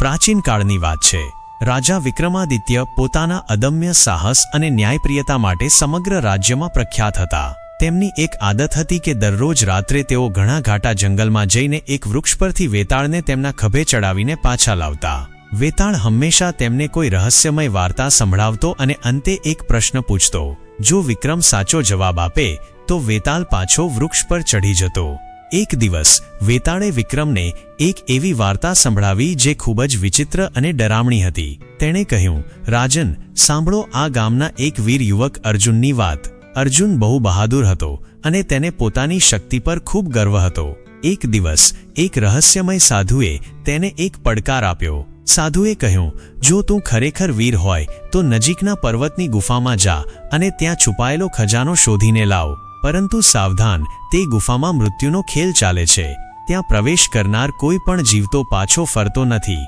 પ્રાચીન કાળની વાત છે. રાજા વિક્રમાદિત્ય પોતાના અદમ્ય સાહસ અને ન્યાયપ્રિયતા માટે સમગ્ર રાજ્યમાં પ્રખ્યાત હતા. તેમની એક આદત હતી કે દરરોજ રાત્રે તેઓ ઘણા ઘાટા જંગલમાં જઈને એક વૃક્ષ પરથી વેતાળને તેમના ખભે ચડાવીને પાછા લાવતા. વેતાળ હંમેશા તેમને કોઈ રહસ્યમય વાર્તા સંભળાવતો અને અંતે એક પ્રશ્ન પૂછતો. જો વિક્રમ સાચો જવાબ આપે, તો વેતાળ પાછો વૃક્ષ પર ચઢી જતો. એક દિવસ વેતાળે વિક્રમને એક એવી વાર્તા સંભળાવી જે ખૂબ જ વિચિત્ર અને ડરામણી હતી. તેણે કહ્યું, રાજન, સાંભળો આ ગામના એક વીર યુવક અર્જુનની વાત. અર્જુન બહુ બહાદુર હતો અને તેને પોતાની શક્તિ પર ખૂબ ગર્વ હતો. એક દિવસ એક રહસ્યમય સાધુએ તેને એક પડકાર આપ્યો. સાધુએ કહ્યું, જો તું ખરેખર વીર હોય, તો નજીકના પર્વતની ગુફામાં જા અને ત્યાં છુપાયેલો ખજાનો શોધીને લાવ. પરંતુ સાવધાન, તે ગુફામાં મૃત્યુનો ખેલ ચાલે છે. ત્યાં પ્રવેશ કરનાર કોઈ પણ જીવતો પાછો ફરતો નથી.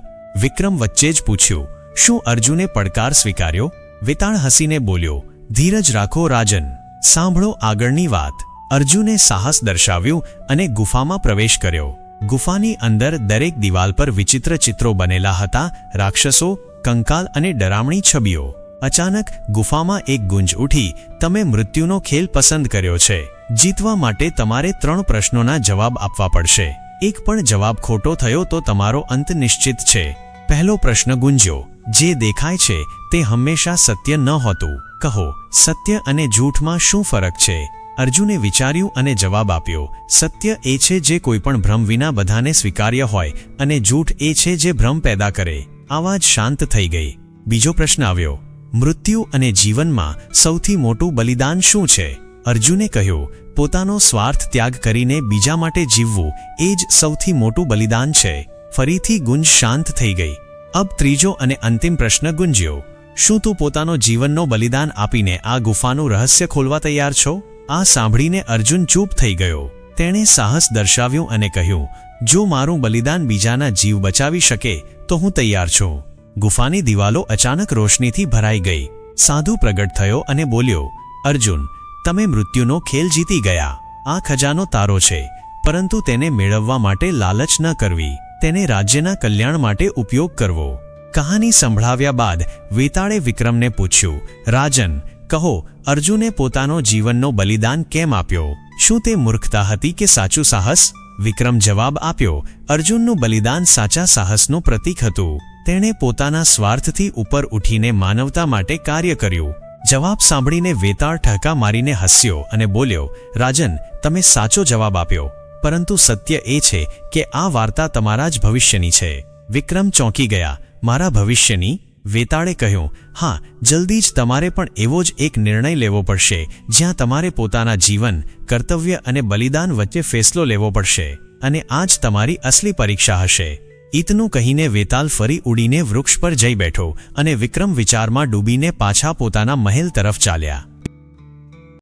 વિક્રમ વચ્ચે જ પૂછ્યું, શું અર્જુને પડકાર સ્વીકાર્યો? વિતાળ હસીને બોલ્યો, ધીરજ રાખો રાજન, સાંભળો આગળની વાત. અર્જુને સાહસ દર્શાવ્યું અને ગુફામાં પ્રવેશ કર્યો. ગુફાની અંદર દરેક દિવાલ પર વિચિત્ર ચિત્રો બનેલા હતા, રાક્ષસો, કંકાલ અને ડરામણી છબીઓ. અચાનક ગુફામાં એક ગુંજ ઉઠી તમે મૃત્યુનો ખેલ પસંદ કર્યો છે. જીતવા માટે તમારે ત્રણ પ્રશ્નોના જવાબ આપવા પડશે. એક પણ જવાબ ખોટો થયો તો તમારો અંત નિશ્ચિત છે. પહેલો પ્રશ્ન ગુંજ્યો. જે દેખાય છે તે હંમેશા સત્ય ન હોતું. કહો, સત્ય અને જૂઠમાં શું ફરક છે? અર્જુને વિચાર્યું અને જવાબ આપ્યો, સત્ય એ છે જે કોઈપણ ભ્રમ વિના બધાને સ્વીકાર્ય હોય અને જૂઠ એ છે જે ભ્રમ પેદા કરે. આવાજ શાંત થઈ ગઈ. બીજો પ્રશ્ન આવ્યો. મૃત્યુ અને જીવનમાં સૌથી મોટું બલિદાન શું છે? અર્જુને કહ્યું, પોતાનો સ્વાર્થ ત્યાગ કરીને બીજા માટે જીવવું એ જ સૌથી મોટું બલિદાન છે. ફરીથી ગુંજ શાંત થઈ ગઈ. અબ ત્રીજો અને અંતિમ પ્રશ્ન ગુંજ્યો. શું તું પોતાનો જીવનનો બલિદાન આપીને આ ગુફાનું રહસ્ય ખોલવા તૈયાર છો? આ સાંભળીને અર્જુન ચૂપ થઈ ગયો. તેણે સાહસ દર્શાવ્યું અને કહ્યું, જો મારું બલિદાન બીજાના જીવ બચાવી શકે, તો હું તૈયાર છું. ગુફાની દિવાલો અચાનક રોશનીથી ભરાઈ ગઈ. સાધુ પ્રગટ થયો અને બોલ્યો, અર્જુન, તમે મૃત્યુનો ખેલ જીતી ગયા. આ ખજાનો તારો છે. પરંતુ તેને મેળવવા માટે લાલચ ન કરવી. તેને રાજ્યના કલ્યાણ માટે ઉપયોગ કરવો. કહાની સંભળાવ્યા બાદ વેતાળે વિક્રમને પૂછ્યું, રાજન, કહો, અર્જુને પોતાનો જીવનનો બલિદાન કેમ આપ્યો? શું તે મૂર્ખતા હતી કે સાચું સાહસ? વિક્રમ જવાબ આપ્યો, અર્જુનનું બલિદાન સાચા સાહસનું પ્રતીક હતું. તેણે પોતાના સ્વાર્થથી ઉપર ઉઠીને માનવતા માટે કાર્ય કર્યું. જવાબ સાંભળીને વેતાળ ઠહકા મારીને હસ્યો અને બોલ્યો, રાજન, તમે સાચો જવાબ આપ્યો. પરંતુ સત્ય એ છે કે આ વાર્તા તમારા જ ભવિષ્યની છે. વિક્રમ ચોંકી ગયા. મારા ભવિષ્યની? વેતાળે કહ્યું, હા, જલ્દી જ તમારે પણ એવો જ એક નિર્ણય લેવો પડશે, જ્યાં તમારે પોતાના જીવન, કર્તવ્ય અને બલિદાન વચ્ચે ફેસલો લેવો પડશે, અને આ જ તમારી અસલી પરીક્ષા હશે. ઈતનું કહીને વેતાલ ફરી ઉડીને વૃક્ષ પર જઈ બેઠો અને વિક્રમ વિચારમાં ડૂબીને પાછા પોતાના મહેલ તરફ ચાલ્યા.